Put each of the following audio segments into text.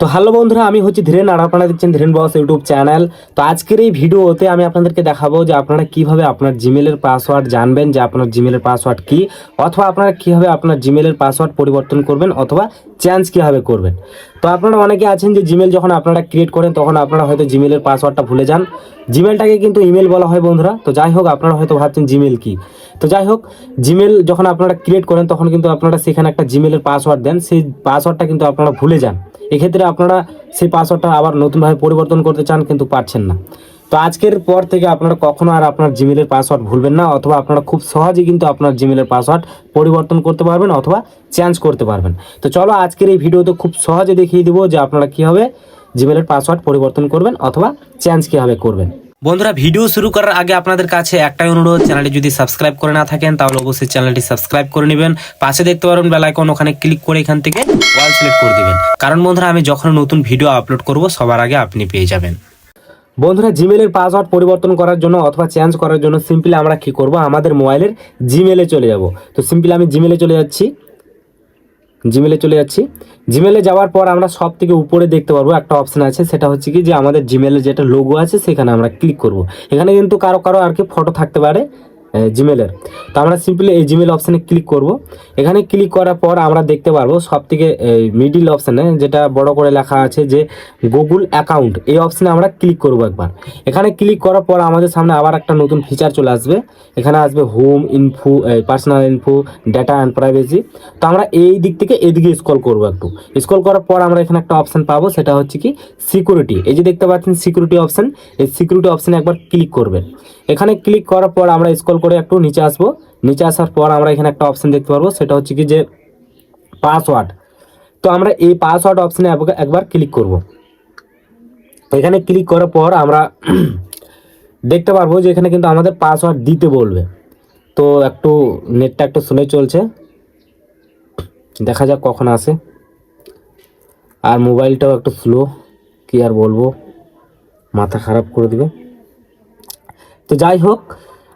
তো হ্যালো বন্ধুরা, আমি হচ্ছি ধীরেন আর আপনারা দেখছেন ধীরেন বস ইউটিউব চ্যানেল। তো আজকের এই ভিডিওতে আমি আপনাদেরকে দেখাবো যে আপনারা কীভাবে আপনার জিমেলের পাসওয়ার্ড জানবেন, যে আপনার জিমেলের পাসওয়ার্ড কি, অথবা আপনারা কীভাবে আপনার জিমেলের পাসওয়ার্ড পরিবর্তন করবেন, অথবা চেঞ্জ কীভাবে করবেন। তো আপনারা অনেকে আছেন যে জিমেল যখন আপনারা ক্রিয়েট করেন, তখন আপনারা হয়তো জিমেলের পাসওয়ার্ডটা ভুলে যান। জিমেলটাকে কিন্তু ইমেল বলা হয় বন্ধুরা। তো যাই হোক, আপনারা হয়তো ভাবছেন জিমেল কি। তো যাই হোক জিমেল যখন আপনারা ক্রিয়েট করেন, তখন কিন্তু আপনারা সেখানে একটা জিমেলের পাসওয়ার্ড দেন। সেই পাসওয়ার্ডটা কিন্তু আপনারা ভুলে যান। এক্ষেত্রে আপনারা সেই পাসওয়ার্ডটা আবার নতুনভাবে পরিবর্তন করতে চান, কিন্তু পারছেন না। তো আজকের পর থেকে আপনারা কখনো আর আপনার জিমেলের পাসওয়ার্ড ভুলবেন না, অথবা আপনারা খুব সহজেই কিন্তু আপনার জিমেলের পাসওয়ার্ড পরিবর্তন করতে পারবেন অথবা চেঞ্জ করতে পারবেন। তো চলো আজকের এই ভিডিওতে খুব সহজে দেখিয়ে দেবো যে আপনারা কীভাবে জিমেলের পাসওয়ার্ড পরিবর্তন করবেন অথবা চেঞ্জ কীভাবে করবেন। বন্ধুরা, ভিডিও শুরু করার আগে আপনাদের কাছে একটাই অনুরোধ, চ্যানেলটি যদি সাবস্ক্রাইব করে না থাকেন, তাহলে অবশ্যই চ্যানেলটি সাবস্ক্রাইব করে নেবেন। পাশে দেখতে পারেন বেল আইকন, ওখানে ক্লিক করে এখান থেকে ওয়াল সিলেক্ট করে দিবেন। কারণ বন্ধুরা, আমি যখন নতুন ভিডিও আপলোড করব, সবার আগে আপনি পেয়ে যাবেন। বন্ধুরা জিমেলের পাসওয়ার্ড পরিবর্তন করার জন্য অথবা চেঞ্জ করার জন্য সিম্পলি আমরা কি করব? আমাদের মোবাইলের জিমেলে চলে যাব। তো সিম্পলি আমি জিমেলে চলে যাচ্ছি। জিমেলে চলে যাচ্ছি। জিমেলে যাওয়ার পর আমরা সব থেকে উপরে দেখতে পারব একটা অপশান আছে, সেটা হচ্ছে কি যে আমাদের জিমেলের যেটা লোগো আছে, সেখানে আমরা ক্লিক করব। এখানে কিন্তু কারও কারও আর কি ফটো থাকতে পারে। জিমেলের তো আমরা সিম্পলি এই জিমেল অপশানে ক্লিক করব। এখানে ক্লিক করার পর আমরা দেখতে পারব সব থেকে মিডিল অপশানে যেটা বড় করে লেখা আছে যে গুগল অ্যাকাউন্ট এই অপশানে আমরা ক্লিক করব একবার। এখানে ক্লিক করার পর আমাদের সামনে আবার একটা নতুন ফিচার চলে আসবে। এখানে আসবে home info personal info data and privacy তো আমরা এই দিক থেকে এদিকে স্ক্রল করব একটু। স্ক্রল করার পর আমরা এখানে একটা অপশান পাবো, সেটা হচ্ছে কি সিকিউরিটি এই যে দেখতে পাচ্ছেন সিকিউরিটি অপশান এই সিকিউরিটি অপশানে একবার ক্লিক করবেন। এখানে ক্লিক করার পর আমরা স্ক্রল করে একটু নিচে আসব। নিচে আসার পর আমরা এখানে একটা অপশান দেখতে পারব, সেটা হচ্ছে কি যে পাসওয়ার্ড তো আমরা এই পাসওয়ার্ড অপশানে একবার ক্লিক করব। এখানে ক্লিক করার পর আমরা দেখতে পারব যে এখানে কিন্তু আমাদের পাসওয়ার্ড দিতে বলবে। তো একটু নেটটা একটু শুনে চলছে। দেখা যাক কখন আসে। আর মোবাইলটাও একটু স্লো কি আর বলব, মাথা খারাপ করে দিবে। তো যাই হোক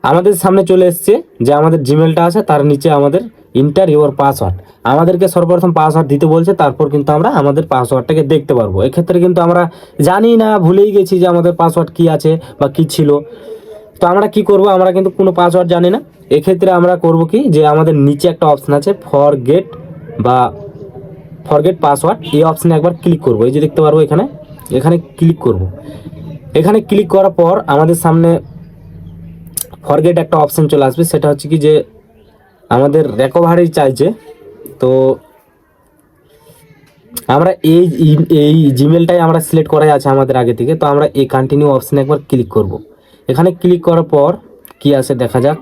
আমাদের সামনে চলে এসছে যে আমাদের জিমেলটা আছে, তার নিচে আমাদের ইন্টার ইউর পাসওয়ার্ড আমাদেরকে সর্বপ্রথম পাসওয়ার্ড দিতে বলছে, তারপর কিন্তু আমরা আমাদের পাসওয়ার্ডটাকে দেখতে পারব। এক্ষেত্রে কিন্তু আমরা জানি না, ভুলেই গেছি যে আমাদের পাসওয়ার্ড কি আছে বা কি ছিল। তো আমরা কি করব? আমরা কিন্তু কোনো পাসওয়ার্ড জানি না। এক্ষেত্রে আমরা করব কি? যে আমাদের নিচে একটা অপশান আছে ফরগেট বা ফরগেট পাসওয়ার্ড এই অপশানে একবার ক্লিক করব। এই যে দেখতে পারব এখানে এখানে ক্লিক করব। এখানে ক্লিক করার পর আমাদের সামনে ফরগেট একটা অপশন চলে আসবে, সেটা হচ্ছে কি যে আমাদের রেকভারি চাইছে। তো আমরা এই এই জিমেলটাই আমরা সিলেক্ট করাই আছে আমাদের আগে থেকে, তো আমরা এই কন্টিনিউ অপশানে একবার ক্লিক করব। এখানে ক্লিক করার পর কি আসে দেখা যাক।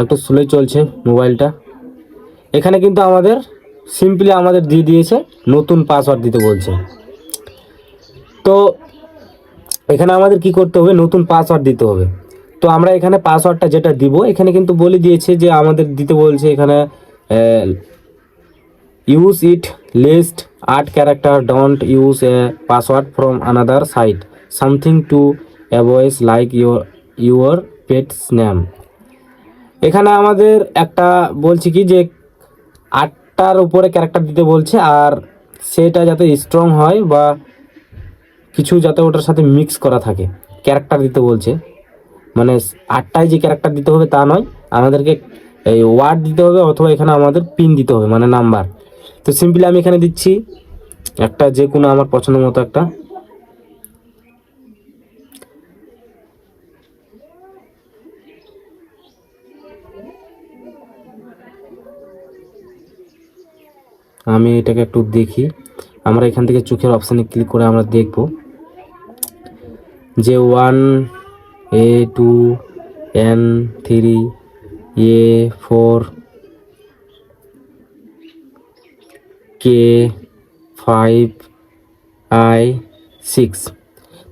একটু স্লোই চলছে মোবাইলটা এখানে কিন্তু আমাদের সিম্পলি আমাদের দিয়ে দিয়েছে, নতুন পাসওয়ার্ড দিতে বলছে। তো এখানে আমাদের কি করতে হবে? নতুন পাসওয়ার্ড দিতে হবে। তো আমরা এখানে পাসওয়ার্ডটা যেটা দিব, এখানে কিন্তু বলে দিয়েছে যে আমাদের দিতে বলছে এখানে ইউজ ইট লিস্ট আট character don't use a password from another site something too obvious like your your pet's name এখানে আমাদের একটা বলছি কি যে আটটার উপরে ক্যারেক্টার দিতে বলছে, আর সেটা যাতে স্ট্রং হয় বা কিছু যাতে ওটার সাথে মিক্স করা থাকে। ক্যারেক্টার দিতে বলছে। মানে আটটায় যে ক্যারেক্টার দিতে হবে তা নয়, আমাদেরকে এই ওয়ার্ড দিতে হবে অথবা এখানে আমাদের পিন দিতে হবে মানে নাম্বার তো সিম্পলি আমি এখানে দিচ্ছি একটা যে কোনো আমার পছন্দ মতো একটা। আমি এটাকে একটু দেখি। আমরা এখান থেকে চোখের অপশানে ক্লিক করে আমরা দেখব যে one, A two, N, three, A four, K, five, I, six.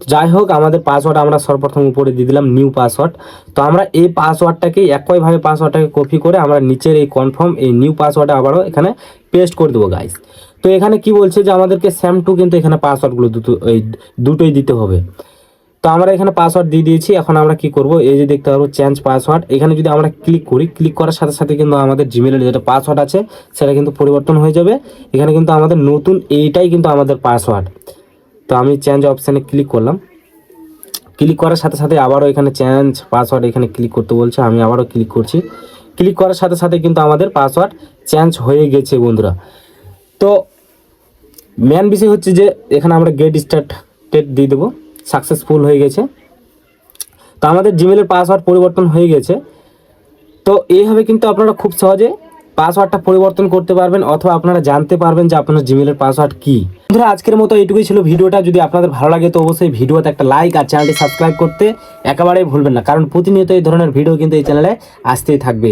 যাই হোক, আমাদের পাসওয়ার্ড আমরা সর্বপ্রথম উপরে দিয়ে দিলাম নিউ পাসওয়ার্ড। তো আমরা এই পাসওয়ার্ডটাকে একইভাবে পাসওয়ার্ডটাকে কপি করে আমরা নিচের এই কনফার্ম এই নিউ পাসওয়ার্ডে আবারও এখানে পেস্ট করে দেবো গাইস তো এখানে কি বলছে যে আমাদেরকে স্যাম টু কিন্তু এখানে পাসওয়ার্ডগুলো দুটো, এই দুটোই দিতে হবে। তো আমরা এখানে পাসওয়ার্ড দিয়ে দিয়েছি, এখন আমরা কি করব? এই যে দেখতে পারব চেঞ্জ পাসওয়ার্ড এখানে যদি আমরা ক্লিক করি ক্লিক করার সাথে সাথে কিন্তু আমাদের জিমেলের যেটা পাসওয়ার্ড আছে, সেটা কিন্তু পরিবর্তন হয়ে যাবে। এখানে কিন্তু আমাদের নতুন এইটাই কিন্তু আমাদের পাসওয়ার্ড তো আমি চেঞ্জ অপশানে ক্লিক করলাম। ক্লিক করার সাথে সাথে আবারও এখানে চেঞ্জ পাসওয়ার্ড এখানে ক্লিক করতে বলছে, আমি আবারও ক্লিক করছি। ক্লিক করার সাথে সাথে কিন্তু আমাদের পাসওয়ার্ড চেঞ্জ হয়ে গেছে বন্ধুরা। তো মেন বিষয় হচ্ছে যে, এখানে আমরা গেট স্টার্টেড দিয়ে দেবো। সাকসেসফুল হয়ে গেছে। তো আমাদের জিমেলের পাসওয়ার্ড পরিবর্তন হয়ে গেছে। তো এইভাবে কিন্তু আপনারা খুব সহজে পাসওয়ার্ডটা পরিবর্তন করতে পারবেন অথবা আপনারা জানতে পারবেন যে আপনার জিমেলের পাসওয়ার্ড কী। বন্ধুরা, আজকের মতো এইটুকুই ছিল ভিডিওটা। যদি আপনাদের ভালো লাগে তো অবশ্যই ভিডিওতে একটা লাইক আর চ্যানেলটি সাবস্ক্রাইব করতে একেবারেই ভুলবেন না। কারণ প্রতিনিয়ত এই ধরনের ভিডিও কিন্তু এই চ্যানেলে আসতেই থাকবে।